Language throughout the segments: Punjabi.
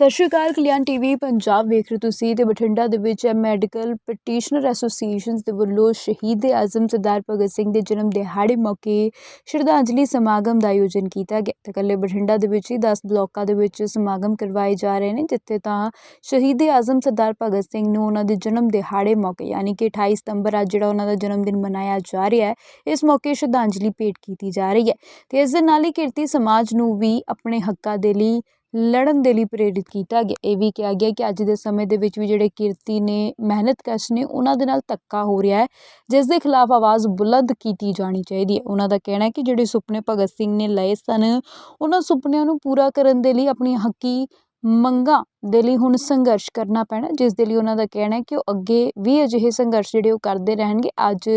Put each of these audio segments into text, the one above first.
ਸਤਿ ਸ਼੍ਰੀ ਅਕਾਲ, ਕਲਿਆਣ ਟੀਵੀ, ਪੰਜਾਬ ਵੇਖ ਰਹੇ ਤੁਸੀਂ ਤੇ ਬਠਿੰਡਾ ਦੇ ਵਿੱਚ ਮੈਡੀਕਲ ਪਟੀਸ਼ਨਰ ਐਸੋਸੀਏਸ਼ਨਸ ਦੇ ਵੱਲੋਂ ਸ਼ਹੀਦ ਆਜ਼ਮ ਸਰਦਾਰ ਭਗਤ ਸਿੰਘ ਦੇ ਜਨਮ ਦਿਹਾੜੇ ਮੌਕੇ ਸ਼ਰਧਾਂਜਲੀ ਸਮਾਗਮ ਦਾ ਆਯੋਜਨ ਕੀਤਾ ਗਿਆ। ਤੇ ਕੱਲੇ ਬਠਿੰਡਾ ਦੇ ਵਿੱਚ ਹੀ 10 ਬਲਾਕਾਂ ਦੇ ਵਿੱਚ ਸਮਾਗਮ ਕਰਵਾਏ ਜਾ ਰਹੇ ਨੇ, ਜਿੱਥੇ ਤਾਂ ਸ਼ਹੀਦ ਆਜ਼ਮ ਸਰਦਾਰ ਭਗਤ ਸਿੰਘ ਨੂੰ ਉਹਨਾਂ ਦੇ ਜਨਮ ਦਿਹਾੜੇ ਮੌਕੇ, ਯਾਨੀ ਕਿ 28 ਸਤੰਬਰ ਅੱਜ ਜਿਹੜਾ ਉਹਨਾਂ ਦਾ ਜਨਮ ਦਿਨ ਮਨਾਇਆ ਜਾ ਰਿਹਾ ਹੈ, ਇਸ ਮੌਕੇ ਸ਼ਰਧਾਂਜਲੀ ਭੇਟ ਕੀਤੀ ਜਾ ਰਹੀ ਹੈ। ਤੇ ਇਸ ਦੇ ਨਾਲ ਹੀ ਕਿਰਤੀ ਸਮਾਜ ਨੂੰ ਵੀ ਆਪਣੇ ਹੱਕਾਂ ਦੇ ਲਈ ਲੜਨ ਦੇ ਲਈ ਪ੍ਰੇਰਿਤ ਕੀਤਾ ਗਿਆ। ਇਹ ਵੀ ਕਿਹਾ ਗਿਆ ਕਿ ਅੱਜ ਦੇ ਸਮੇਂ ਦੇ ਵਿੱਚ ਵੀ ਜਿਹੜੇ ਕਿਰਤੀ ਨੇ ਮਿਹਨਤਕਸ਼ ਨੇ, ਉਹਨਾਂ ਦੇ ਨਾਲ ਧੱਕਾ ਹੋ ਰਿਹਾ ਹੈ, ਜਿਸ ਦੇ ਖਿਲਾਫ ਆਵਾਜ਼ ਬੁਲੰਦ ਕੀਤੀ ਜਾਣੀ ਚਾਹੀਦੀ ਹੈ। ਉਹਨਾਂ ਦਾ ਕਹਿਣਾ ਹੈ ਕਿ ਜਿਹੜੇ ਸੁਪਨੇ ਭਗਤ ਸਿੰਘ ਨੇ ਲਏ ਸਨ, ਉਹਨਾਂ ਸੁਪਨਿਆਂ ਨੂੰ ਪੂਰਾ ਕਰਨ ਦੇ ਲਈ ਆਪਣੀ ਹੱਕੀ ਮੰਗਾਂ ਦੇ ਲਈ ਹੁਣ ਸੰਘਰਸ਼ ਕਰਨਾ ਪੈਣਾ ਜਿਸ ਦੇ ਲਈ ਉਹਨਾਂ ਦਾ ਕਹਿਣਾ ਹੈ ਕਿ ਉਹ ਅੱਗੇ ਵੀ ਅਜਿਹੇ ਸੰਘਰਸ਼ ਜਿਹੜੇ ਉਹ ਕਰਦੇ ਰਹਿਣਗੇ। ਅੱਜ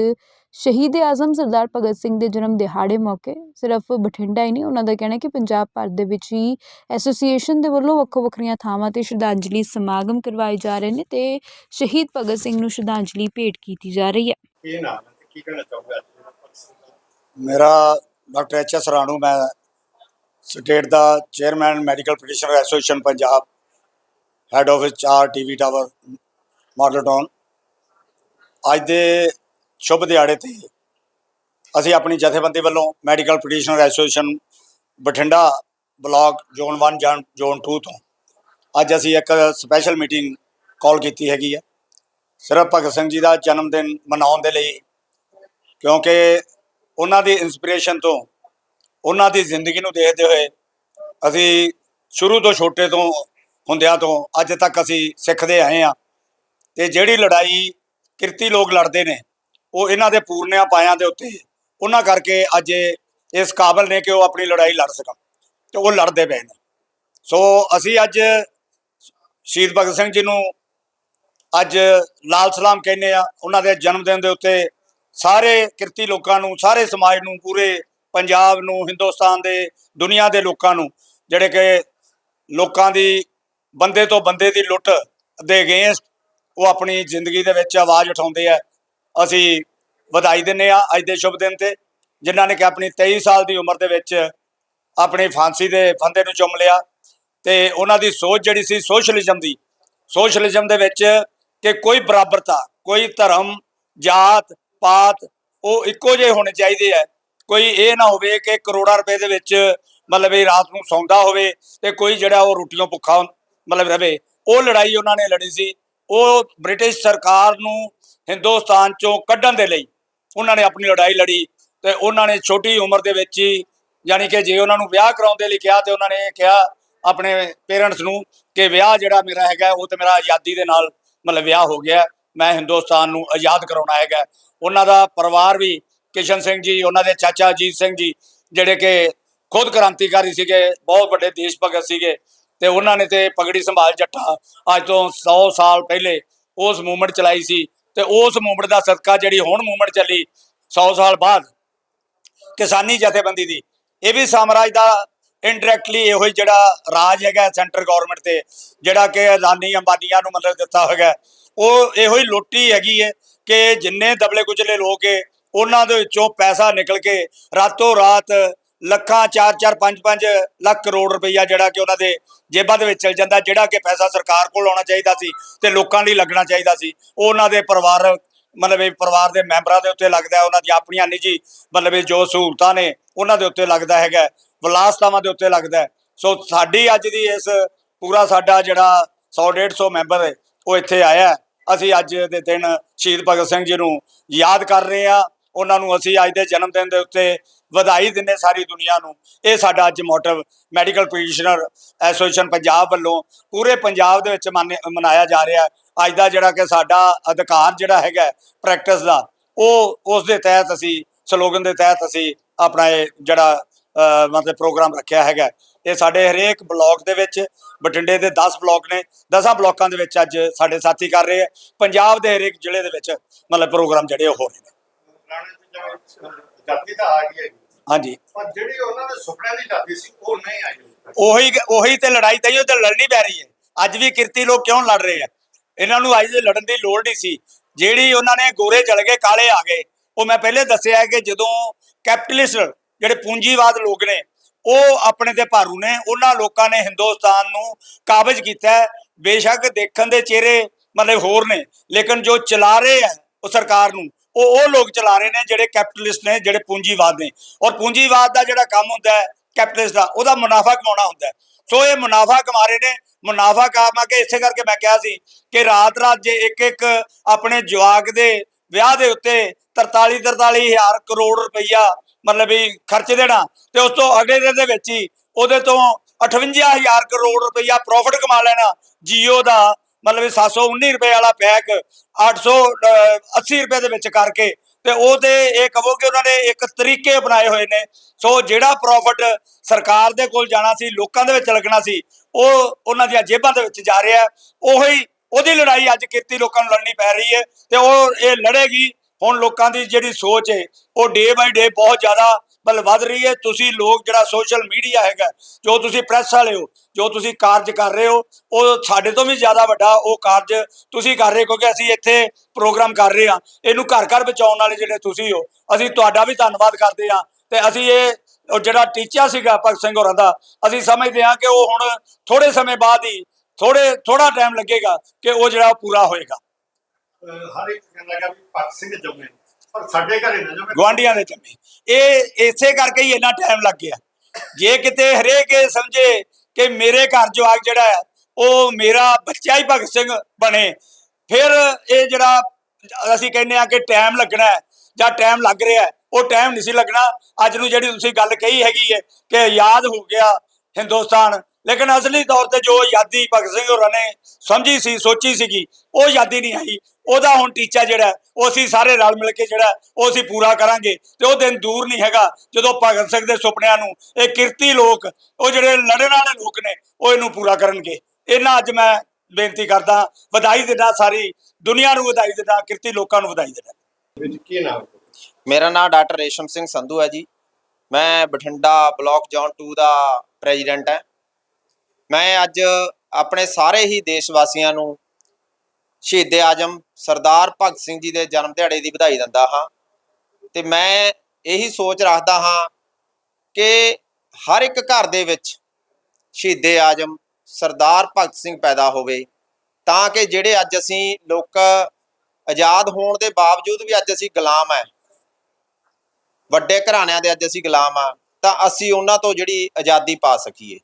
ਸ਼ਹੀਦ ਆਜ਼ਮ ਸਰਦਾਰ ਭਗਤ ਸਿੰਘ ਦੇ ਜਨਮ ਦਿਹਾੜੇ ਮੌਕੇ ਸਿਰਫ ਬਠਿੰਡਾ ਹੀ ਨਹੀਂ ਉਹਨਾਂ ਦਾ ਕਹਿਣਾ ਹੈ ਕਿ ਪੰਜਾਬ ਭਰ ਦੇ ਵਿੱਚ ਹੀ ਐਸੋਸੀਏਸ਼ਨ ਦੇ ਵੱਲੋਂ ਵੱਖੋ ਵੱਖਰੀਆਂ ਥਾਵਾਂ ਤੇ ਸ਼ਰਧਾਂਜਲੀ ਸਮਾਗਮ ਕਰਵਾਏ ਜਾ ਰਹੇ ਨੇ ਤੇ ਸ਼ਹੀਦ ਭਗਤ ਸਿੰਘ ਨੂੰ ਸ਼ਰਧਾਂਜਲੀ ਭੇਟ ਕੀਤੀ ਜਾ ਰਹੀ ਹੈ ਨਾਮ ਕੀ ਕਹਿਣਾ? ਮੇਰਾ ਡਾਕਟਰ ਐਚ ਐਸ ਰਾਣੂ ਮੈਂ ਸਟੇਟ ਦਾ chairman medical practitioner association Punjab head office ਚਾਰ ਟੀਵੀ ਟਾਵਰ ਮਾਡਲ ਟਾਊਨ ਅੱਜ ਦੇ ਸ਼ੁਭ ਦਿਹਾੜੇ ਤੇ ਅਸੀਂ ਆਪਣੀ ਜਥੇਬੰਦੀ ਵੱਲੋਂ medical practitioner association Bathinda block zone 1 zone 2 ਤੋਂ ਅੱਜ ਅਸੀਂ ਇੱਕ ਸਪੈਸ਼ਲ ਮੀਟਿੰਗ ਕਾਲ ਕੀਤੀ ਹੈਗੀ ਹੈ ਸਿਰਫ ਭਗਤ ਸਿੰਘ ਜੀ ਦਾ ਜਨਮ ਦਿਨ ਮਨਾਉਣ ਦੇ ਲਈ ਕਿਉਂਕਿ ਉਹਨਾਂ ਦੀ ਇਨਸਪੀਰੇਸ਼ਨ ਤੋਂ, ਉਹਨਾਂ ਦੀ ਜ਼ਿੰਦਗੀ ਨੂੰ ਦੇਖਦੇ ਹੋਏ ਅਸੀਂ ਸ਼ੁਰੂ ਤੋਂ ਛੋਟੇ ਤੋਂ ਹੁੰਦਿਆਂ ਤੋਂ ਅੱਜ ਤੱਕ ਅਸੀਂ ਸਿੱਖਦੇ ਆਏ ਆ ਤੇ ਜਿਹੜੀ ਲੜਾਈ ਕਿਰਤੀ ਲੋਕ ਲੜਦੇ ਨੇ ਉਹ ਇਹਨਾਂ ਦੇ ਪੂਰਨਿਆਂ ਪਾਇਆਂ ਦੇ ਉੱਤੇ, ਉਹਨਾਂ ਕਰਕੇ ਅੱਜ ਇਹ ਇਸ ਕਾਬਲ ਨੇ ਕਿ ਉਹ ਆਪਣੀ ਲੜਾਈ ਲੜ ਸਕਣ ਤੇ ਉਹ ਲੜਦੇ ਪਏ ਨੇ। ਸੋ ਅਸੀਂ ਅੱਜ ਸ਼ਹੀਦ ਭਗਤ ਸਿੰਘ ਜੀ ਨੂੰ ਅੱਜ ਲਾਲ ਸਲਾਮ ਕਹਿੰਦੇ ਆ, ਉਹਨਾਂ ਦੇ ਜਨਮ ਦਿਨ ਦੇ ਉੱਤੇ ਸਾਰੇ ਕਿਰਤੀ ਲੋਕਾਂ ਨੂੰ, ਸਾਰੇ ਸਮਾਜ ਨੂੰ, ਪੂਰੇ ਪੰਜਾਬ ਨੂੰ, ਹਿੰਦੁਸਤਾਨ ਦੇ, ਦੁਨੀਆ ਦੇ ਲੋਕਾਂ ਨੂੰ, ਜਿਹੜੇ ਕਿ ਲੋਕਾਂ ਦੀ ਬੰਦੇ ਤੋਂ ਬੰਦੇ ਦੀ ਲੁੱਟ ਦੇ ਅਗੇਂਸਟ ਉਹ ਆਪਣੀ ਜ਼ਿੰਦਗੀ ਦੇ ਵਿੱਚ ਆਵਾਜ਼ ਉਠਾਉਂਦੇ ਆ। ਅਸੀਂ ਵਧਾਈ ਦਿੰਨੇ ਆ ਅੱਜ ਦੇ ਸ਼ੁਭ ਦਿਨ ਤੇ, ਜਿਨ੍ਹਾਂ ਨੇ ਕਿ ਆਪਣੀ 23 ਸਾਲ ਦੀ ਉਮਰ ਦੇ ਵਿੱਚ ਆਪਣੀ ਫਾਂਸੀ ਦੇ ਫੰਦੇ ਨੂੰ ਚੁੰਮ ਲਿਆ ਤੇ ਉਹਨਾਂ ਦੀ ਸੋਚ ਜਿਹੜੀ ਸੀ ਸੋਸ਼ਲਿਜ਼ਮ ਦੀ, ਸੋਸ਼ਲਿਜ਼ਮ ਦੇ ਵਿੱਚ ਕਿ ਕੋਈ ਬਰਾਬਰਤਾ, ਕੋਈ ਧਰਮ, ਜਾਤ, ਪਾਤ, ਉਹ ਇੱਕੋ ਜਿਹੇ ਹੋਣੇ ਚਾਹੀਦੇ ਆ। ਕੋਈ ਇਹ ਨਾ ਹੋਵੇ ਕਿ ਕਰੋੜਾਂ ਰੁਪਏ ਦੇ ਵਿੱਚ ਮਤਲਬ ਇਹ ਰਾਤ ਨੂੰ ਸੌਂਦਾ ਹੋਵੇ ਤੇ ਕੋਈ ਜਿਹੜਾ ਉਹ ਰੋਟੀਆਂ ਭੁੱਖਾ, ਮਤਲਬ ਰਵੇ, ਉਹ ਲੜਾਈ ਉਹਨਾਂ ਨੇ ਲੜੀ ਸੀ। ਉਹ ਬ੍ਰਿਟਿਸ਼ ਸਰਕਾਰ ਨੂੰ ਹਿੰਦੁਸਤਾਨ ਚੋਂ ਕੱਢਣ ਦੇ ਲਈ ਉਹਨਾਂ ਨੇ ਆਪਣੀ ਲੜਾਈ ਲੜੀ ਤੇ ਉਹਨਾਂ ਨੇ ਛੋਟੀ ਉਮਰ ਦੇ ਵਿੱਚ ਹੀ ਯਾਨੀ ਕਿ ਜੇ ਉਹਨਾਂ ਨੂੰ ਵਿਆਹ ਕਰਾਉਣ ਦੇ ਲਈ ਕਿਹਾ ਤੇ ਉਹਨਾਂ ਨੇ ਕਿਹਾ ਆਪਣੇ ਪੇਰੈਂਟਸ ਨੂੰ ਕਿ ਵਿਆਹ ਜਿਹੜਾ ਮੇਰਾ ਹੈਗਾ, ਉਹ ਤੇ ਮੇਰਾ ਆਜ਼ਾਦੀ ਦੇ ਨਾਲ ਮਤਲਬ ਵਿਆਹ ਹੋ ਗਿਆ, ਮੈਂ ਹਿੰਦੁਸਤਾਨ ਨੂੰ ਆਜ਼ਾਦ ਕਰਾਉਣਾ ਹੈਗਾ। ਉਹਨਾਂ ਦਾ ਪਰਿਵਾਰ ਵੀ ਕਿਸ਼ਨ ਸਿੰਘ ਜੀ, ਉਹਨਾਂ ਦੇ ਚਾਚਾ ਅਜੀਤ ਸਿੰਘ ਜੀ, ਜਿਹੜੇ ਕਿ ਖੁਦ ਕ੍ਰਾਂਤੀਕਾਰੀ ਸੀਗੇ, ਬਹੁਤ ਵੱਡੇ ਦੇਸ਼ ਭਗਤ ਸੀਗੇ ਤੇ ਉਹਨਾਂ ਨੇ ਤੇ ਪਗੜੀ ਸੰਭਾਲ ਜੱਟਾ ਅੱਜ ਤੋਂ 100 ਸਾਲ ਪਹਿਲੇ ਉਸ ਮੂਵਮੈਂਟ ਚਲਾਈ ਸੀ ਤੇ ਉਸ ਮੂਵਮੈਂਟ ਦਾ ਸਦਕਾ ਜਿਹੜੀ ਹੁਣ ਮੂਵਮੈਂਟ ਚੱਲੀ 100 ਸਾਲ ਬਾਅਦ ਕਿਸਾਨੀ ਜਥੇਬੰਦੀ ਦੀ, ਇਹ ਵੀ ਸਾਮਰਾਜ ਦਾ ਇਨਡਾਇਰੈਕਟਲੀ ਇਹੋ ਹੀ ਜਿਹੜਾ ਰਾਜ ਹੈਗਾ ਸੈਂਟਰ ਗਵਰਨਮੈਂਟ ਤੇ, ਜਿਹੜਾ ਕਿ ਅਦਾਨੀ ਅੰਬਾਨੀਆਂ ਨੂੰ ਮਤਲਬ ਦਿੱਤਾ ਹੋਇਆ ਉਹ ਇਹੋ ਹੀ ਲੁੱਟੀ ਹੈਗੀ ਹੈ ਕਿ ਜਿੰਨੇ ਦਬਲੇ ਕੁਚਲੇ ਲੋਕ ਹੈ, ਉਹਨਾਂ ਦੇ ਵਿੱਚੋਂ ਪੈਸਾ ਨਿਕਲ ਕੇ ਰਾਤੋਂ ਰਾਤ ਲੱਖਾਂ 4-4 5-5 ਲੱਖ ਕਰੋੜ ਰੁਪਈਆ ਜਿਹੜਾ ਕਿ ਉਹਨਾਂ ਦੇ ਜੇਬਾਂ ਦੇ ਵਿੱਚ ਚਲ ਜਾਂਦਾ, ਜਿਹੜਾ ਕਿ ਪੈਸਾ ਸਰਕਾਰ ਕੋਲ ਆਉਣਾ ਚਾਹੀਦਾ ਸੀ ਤੇ ਲੋਕਾਂ ਲਈ ਲੱਗਣਾ ਚਾਹੀਦਾ ਸੀ। ਉਹ ਉਹਨਾਂ ਦੇ ਪਰਿਵਾਰ, ਮਤਲਬ ਇਹ ਪਰਿਵਾਰ ਦੇ ਮੈਂਬਰਾਂ ਦੇ ਉੱਤੇ ਲੱਗਦਾ ਉਹਨਾਂ ਦੀਆਂ ਆਪਣੀਆਂ ਨਿੱਜੀ, ਮਤਲਬ ਇਹ ਜੋ ਸਹੂਲਤਾਂ ਨੇ, ਉਹਨਾਂ ਦੇ ਉੱਤੇ ਲੱਗਦਾ ਹੈਗਾ ਵਿਲਾਸਤਾਵਾਂ ਦੇ ਉੱਤੇ ਲੱਗਦਾ ਸੋ ਸਾਡੀ ਅੱਜ ਦੀ ਇਸ ਪੂਰਾ ਸਾਡਾ ਜਿਹੜਾ 100 150 ਮੈਂਬਰ ਹੈ, ਉਹ ਇੱਥੇ ਆਇਆ ਅਸੀਂ ਅੱਜ ਦੇ ਦਿਨ ਸ਼ਹੀਦ ਭਗਤ ਸਿੰਘ ਜੀ ਨੂੰ ਯਾਦ ਕਰ ਰਹੇ ਆ ਉਹਨਾਂ ਨੂੰ ਅਸੀਂ ਅੱਜ ਦੇ ਜਨਮ ਦਿਨ ਦੇ ਉੱਤੇ ਵਧਾਈ ਦਿੰਦੇ ਸਾਰੀ ਦੁਨੀਆ ਨੂੰ। ਇਹ ਸਾਡਾ ਅੱਜ motive medical practitioner association Punjab ਵੱਲੋਂ ਪੂਰੇ ਪੰਜਾਬ ਦੇ ਵਿੱਚ ਮਾਨੇ- ਮਨਾਇਆ ਜਾ ਰਿਹਾ ਅੱਜ ਦਾ ਜਿਹੜਾ ਕਿ ਸਾਡਾ ਅਧਿਕਾਰ ਜਿਹੜਾ ਹੈਗਾ ਪ੍ਰੈਕਟਿਸ ਦਾ, ਉਹ ਉਸ ਦੇ ਤਹਿਤ ਅਸੀਂ, ਸਲੋਗਨ ਦੇ ਤਹਿਤ ਅਸੀਂ ਆਪਣਾ ਇਹ ਜਿਹੜਾ ਮਤਲਬ ਪ੍ਰੋਗਰਾਮ ਰੱਖਿਆ ਹੈਗਾ। ਇਹ ਸਾਡੇ ਹਰੇਕ ਬਲਾਕ ਦੇ ਵਿੱਚ, ਬਠਿੰਡੇ ਦੇ 10 ਬਲਾਕ ਨੇ 10 ਬਲਾਕਾਂ ਦੇ ਵਿੱਚ ਅੱਜ ਸਾਡੇ ਸਾਥੀ ਕਰ ਰਹੇ ਆ ਪੰਜਾਬ ਦੇ ਹਰੇਕ ਜ਼ਿਲ੍ਹੇ ਦੇ ਵਿੱਚ ਮਤਲਬ ਪ੍ਰੋਗਰਾਮ ਜਿਹੜੇ ਉਹ ਹੋ ਰਹੇ ਨੇ। ਜਾਤੀ ਤਾਂ ਆ ਗਈ ਹੈਗੀ। ਹਾਂਜੀ। ਪਰ ਜਿਹੜੀ ਉਹਨਾਂ ਦੇ ਸੁਪਨਿਆਂ ਦੀ ਜਾਤੀ ਸੀ ਉਹ ਨਹੀਂ ਆਈ ਉਹੀ ਉਹੀ ਤੇ ਲੜਾਈ ਤਈਓ ਤੇ ਲੜਨੀ ਪੈ ਰਹੀ ਹੈ। ਅੱਜ ਵੀ ਕਿਰਤੀ ਲੋਕ ਕਿਉਂ ਲੜ ਰਹੇ ਆ? ਇਹਨਾਂ ਨੂੰ ਅੱਜ ਦੇ ਲੜਨ ਦੀ ਲੋੜ ਨਹੀਂ ਸੀ। ਜਿਹੜੀ ਉਹਨਾਂ ਨੇ ਗੋਰੇ ਚਲ ਗਏ ਕਾਲੇ ਆ ਗਏ। ਉਹ ਮੈਂ ਪਹਿਲੇ ਦੱਸਿਆ ਹੈ ਕਿ ਜਦੋਂ ਕੈਪੀਟਲਿਸਟ ਜਿਹੜੇ ਪੂੰਜੀਵਾਦ ਲੋਕ ਨੇ ਉਹ ਆਪਣੇ ਤੇ ਭਾਰੂ ਨੇ। ਉਹਨਾਂ ਲੋਕਾਂ ਨੇ ਹਿੰਦੁਸਤਾਨ ਨੂੰ ਕਾਬਜ ਕੀਤਾ ਹੈ। ਬੇਸ਼ੱਕ ਦੇਖਣ ਦੇ ਚਿਹਰੇ ਮਤਲਬ ਹੋਰ ਨੇ। ਲੇਕਿਨ ਜੋ ਚਲਾ ਰਹੇ ਆ ਉਹ ਸਰਕਾਰ ਨੂੰ ਉਹ ਉਹ ਲੋਕ ਚਲਾ ਰਹੇ ਨੇ ਜਿਹੜੇ ਕੈਪੀਟਲਿਸਟ ਨੇ, ਜਿਹੜੇ ਪੂੰਜੀਵਾਦ ਨੇ। ਔਰ ਪੂੰਜੀਵਾਦ ਦਾ ਜਿਹੜਾ ਕੰਮ ਹੁੰਦਾ ਹੈ ਕੈਪੀਟਲਿਸਟ ਦਾ, ਉਹਦਾ ਮੁਨਾਫਾ ਕਮਾਉਣਾ ਹੁੰਦਾ ਹੈ। ਸੋ ਇਹ ਮੁਨਾਫਾ ਕਮਾ ਰਹੇ ਨੇ। ਮੁਨਾਫਾ ਕਮਾ ਕੇ ਇਸੇ ਕਰਕੇ ਮੈਂ ਕਿਹਾ ਸੀ ਕਿ ਰਾਤ ਰਾਤ ਜੇ ਇੱਕ ਇੱਕ ਆਪਣੇ ਜਵਾਕ ਦੇ ਵਿਆਹ ਦੇ ਉੱਤੇ 43 43 ਹਜ਼ਾਰ ਕਰੋੜ ਰੁਪਈਆ ਮਤਲਬ ਵੀ ਖਰਚ ਦੇਣਾ ਤੇ ਉਸ ਤੋਂ ਅਗਲੇ ਦਿਨ ਦੇ ਵਿੱਚ ਹੀ ਉਹਦੇ ਤੋਂ 58000 ਕਰੋੜ ਰੁਪਈਆ ਪ੍ਰੋਫਿਟ ਕਮਾ ਲੈਣਾ ਜੀਓ ਦਾ ਮਤਲਬ ਵੀ 719 ਰੁਪਏ ਵਾਲਾ ਪੈਕ 880 ਰੁਪਏ ਦੇ ਵਿੱਚ ਕਰਕੇ ਤੇ ਉਹ ਤੇ ਇਹ ਕਹੋ ਕਿ ਉਹਨਾਂ ਨੇ ਇੱਕ ਤਰੀਕੇ ਅਪਣਾਏ ਹੋਏ ਨੇ। ਸੋ ਜਿਹੜਾ ਪ੍ਰੋਫਿਟ ਸਰਕਾਰ ਦੇ ਕੋਲ ਜਾਣਾ ਸੀ, ਲੋਕਾਂ ਦੇ ਵਿੱਚ ਲੱਗਣਾ ਸੀ, ਉਹ ਉਹਨਾਂ ਦੀਆਂ ਜੇਬਾਂ ਦੇ ਵਿੱਚ ਜਾ ਰਿਹਾ ਉਹੀ, ਉਹਦੀ ਲੜਾਈ ਅੱਜ ਕਿਰਤੀ ਲੋਕਾਂ ਨੂੰ ਲੜਨੀ ਪੈ ਰਹੀ ਹੈ ਤੇ ਉਹ ਇਹ ਲੜੇਗੀ। ਹੁਣ ਲੋਕਾਂ ਦੀ ਜਿਹੜੀ ਸੋਚ ਹੈ, ਉਹ ਡੇ ਬਾਈ ਡੇ ਬਹੁਤ ਜ਼ਿਆਦਾ ਬਲ ਵੱਧ ਰਹੀ ਹੈ। ਤੁਸੀਂ ਲੋਕ ਜਿਹੜਾ ਸੋਸ਼ਲ ਮੀਡੀਆ ਹੈਗਾ, ਜੋ ਤੁਸੀਂ ਪ੍ਰੈਸ ਵਾਲੇ ਹੋ, ਜੋ ਤੁਸੀਂ ਕਾਰਜ ਕਰ ਰਹੇ ਹੋ, ਉਹ ਸਾਡੇ ਤੋਂ ਵੀ ਜ਼ਿਆਦਾ ਵੱਡਾ ਉਹ ਕਾਰਜ ਤੁਸੀਂ ਕਰ ਰਹੇ ਹੋ, ਕਿਉਂਕਿ ਅਸੀਂ ਇੱਥੇ ਪ੍ਰੋਗਰਾਮ ਕਰ ਰਹੇ ਹਾਂ। ਇਹਨੂੰ ਘਰ ਘਰ ਪਹੁੰਚਾਉਣ ਵਾਲੇ ਜਿਹੜੇ ਤੁਸੀਂ ਹੋ, ਅਸੀਂ ਤੁਹਾਡਾ ਵੀ ਧੰਨਵਾਦ ਕਰਦੇ ਹਾਂ। ਤੇ ਅਸੀਂ ਇਹ, ਉਹ ਜਿਹੜਾ ਟੀਚਾ ਸੀਗਾ ਭਗਤ ਸਿੰਘ ਹੋਰਾਂ ਦਾ, ਅਸੀਂ ਸਮਝਦੇ ਹਾਂ ਕਿ ਉਹ ਹੁਣ ਥੋੜੇ ਸਮੇਂ ਬਾਅਦ ਹੀ ਥੋੜੇ ਥੋੜਾ ਟਾਈਮ ਲੱਗੇਗਾ ਕਿ ਉਹ ਜਿਹੜਾ ਪੂਰਾ ਹੋਏਗਾ। ਅਹ ਹਰ ਇੱਕ ਕਹਿੰਦਾ ਕਿ ਭਗਤ ਸਿੰਘ ਜੰਮੇ ਪਰ ਸਾਡੇ ਘਰੇ ਨਾ ਜੰਮੇ ਗਵਾਂਡੀਆਂ ਦੇ ਜੰਮੇ। ਇਹ ਇਸੇ ਕਰਕੇ ਹੀ ਇੰਨਾ ਟਾਈਮ ਲੱਗ ਗਿਆ। ਜੇ ਕਿਤੇ ਹਰੇਕ ਇਹ ਸਮਝੇ ਕਿ ਮੇਰੇ ਘਰ ਜਵਾਕ ਜਿਹੜਾ ਹੈ, ਉਹ ਮੇਰਾ ਬੱਚਾ ਹੀ ਭਗਤ ਸਿੰਘ ਬਣੇ, ਫਿਰ ਇਹ ਜਿਹੜਾ ਅਸੀਂ ਕਹਿੰਦੇ ਆ ਕਿ ਟਾਈਮ ਲੱਗਣਾ ਹੈ, ਜਾਂ ਟਾਈਮ ਲੱਗ ਰਿਹਾ ਉਹ ਟਾਈਮ ਨਹੀਂ ਸੀ ਲੱਗਣਾ। ਅੱਜ ਨੂੰ ਜਿਹੜੀ ਤੁਸੀਂ ਗੱਲ ਕਹੀ ਹੈਗੀ ਹੈ ਕਿ ਆਜ਼ਾਦ ਹੋ ਗਿਆ ਹਿੰਦੁਸਤਾਨ, ਲੇਕਿਨ ਅਸਲੀ ਤੌਰ ਤੇ ਜੋ ਆਜ਼ਾਦੀ ਭਗਤ ਸਿੰਘ ਹੋਰਾਂ ਨੇ ਸਮਝੀ ਸੀ, ਸੋਚੀ ਸੀਗੀ, ਉਹ ਆਜ਼ਾਦੀ ਨਹੀਂ ਆਈ। ਉਹਦਾ ਹੁਣ ਟੀਚਾ ਜਿਹੜਾ ਉਹ ਅਸੀਂ ਸਾਰੇ ਰਲ ਮਿਲ ਕੇ ਜਿਹੜਾ ਉਹ ਅਸੀਂ ਪੂਰਾ ਕਰਾਂਗੇ ਤੇ ਉਹ ਦਿਨ ਦੂਰ ਨਹੀਂ ਹੈਗਾ। ਜਦੋਂ ਭਗਤ ਸਿੰਘ ਦੇ ਸੁਪਨਿਆਂ ਨੂੰ ਇਹ ਕਿਰਤੀ ਲੋਕ ਉਹ ਜਿਹੜੇ ਲੜਨ ਵਾਲੇ ਲੋਕ ਨੇ ਉਹ ਇਹਨੂੰ ਪੂਰਾ ਕਰਨਗੇ। ਇਹਨਾਂ ਅੱਜ ਮੈਂ ਬੇਨਤੀ ਕਰਦਾ ਵਧਾਈ ਦਿੰਦਾ ਸਾਰੀ ਦੁਨੀਆ ਨੂੰ ਵਧਾਈ ਦਿੰਦਾ ਕਿਰਤੀ ਲੋਕਾਂ ਨੂੰ ਵਧਾਈ ਦਿੰਦਾ। ਵਿੱਚ ਕੀ ਨਾਮ? ਮੇਰਾ ਨਾਮ ਡਾਕਟਰ ਰੇਸ਼ਮ ਸਿੰਘ ਸੰਧੂ ਹੈ ਜੀ। ਮੈਂ ਬਠਿੰਡਾ ਬਲਾਕ ਜ਼ੋਨ 2 ਦਾ ਪ੍ਰੈਜ਼ੀਡੈਂਟ ਹਾਂ। ਮੈਂ ਅੱਜ ਆਪਣੇ ਸਾਰੇ ਹੀ ਦੇਸ਼ ਵਾਸੀਆਂ ਨੂੰ ਸ਼ਹੀਦ ਆਜਮ ਸਰਦਾਰ ਭਗਤ ਸਿੰਘ ਜੀ ਦੇ ਜਨਮ ਦਿਹਾੜੇ ਦੀ ਵਧਾਈ ਦਿੰਦਾ ਹਾਂ। ਤੇ ਮੈਂ ਇਹੀ ਸੋਚ ਰੱਖਦਾ ਹਾਂ ਕਿ ਹਰ ਇੱਕ ਘਰ ਦੇ ਵਿੱਚ ਸ਼ਹੀਦ ਆਜਮ ਸਰਦਾਰ ਭਗਤ ਸਿੰਘ ਪੈਦਾ ਹੋਵੇ, ਤਾਂ ਕਿ ਜਿਹੜੇ ਅੱਜ ਅਸੀਂ ਲੋਕ ਆਜ਼ਾਦ ਹੋਣ ਦੇ ਬਾਵਜੂਦ ਵੀ ਅੱਜ ਅਸੀਂ ਗੁਲਾਮ ਹੈ, ਵੱਡੇ ਘਰਾਣਿਆਂ ਦੇ ਅੱਜ ਅਸੀਂ ਗੁਲਾਮ ਆ ਤਾਂ ਅਸੀਂ ਉਹਨਾਂ ਤੋਂ ਜਿਹੜੀ ਆਜ਼ਾਦੀ ਪਾ ਸਕੀਏ।